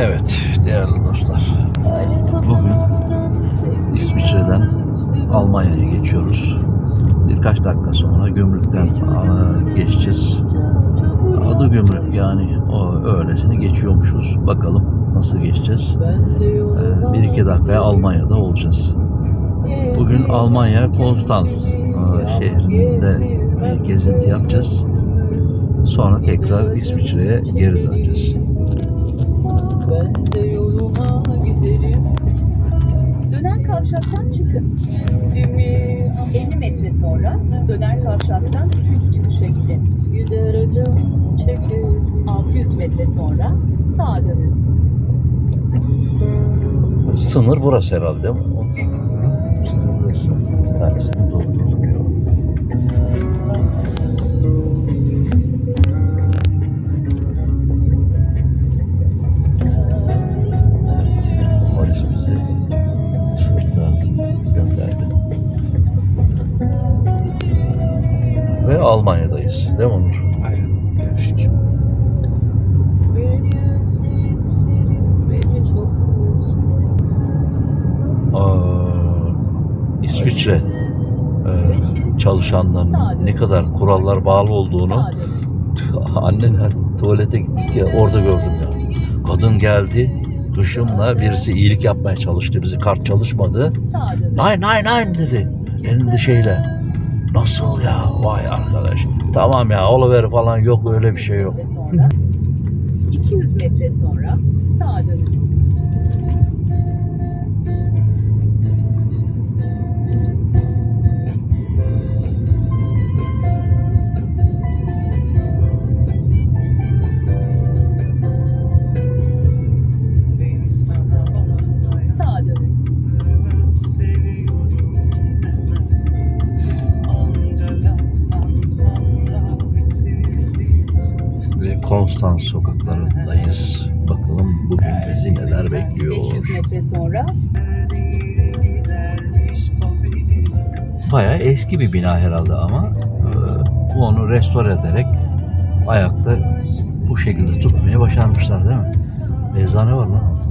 Evet değerli dostlar. Bugün İsviçre'den Almanya'ya geçiyoruz. Birkaç dakika sonra gümrükten geçeceğiz. Adı gümrük yani o öylesine geçiyormuşuz. Bakalım nasıl geçeceğiz. Ee, bir iki dakikaya Almanya'da olacağız. Bugün Almanya Konstanz e, şehrinde bir gezinti yapacağız. Sonra tekrar İsviçre'ye geri döneceğiz. Ben de yoluma giderim. Döner kavşaktan çıkın. Dimi 50 metre sonra döner kavşaktan 3. çıkışa gidin. gidereceğim çekir. 600 metre sonra sağa dönün. Sınır burası herhalde. Bir tanesini doldurdum Almanya'dayız. Değil mi Onur? Aynen. İsviçre e, çalışanlarının ne kadar kurallar bağlı olduğunu. Annenler tuvalete gittik ya orada gördüm ya. Kadın geldi hışımla birisi iyilik yapmaya çalıştı. Bizi kart çalışmadı. Nine nine nine dedi. Elinde şeyle. Nasıl ya? Vay arkadaş. Tamam ya oluver falan yok öyle bir şey yok. metre sonra 200 metre sonra Konstans sokaklarındayız. Bakalım bugün bizi neler bekliyor. 500 metre sonra Bayağı eski bir bina herhalde ama e, onu restore ederek ayakta bu şekilde tutmaya başarmışlar değil mi? Eczane var lan altında.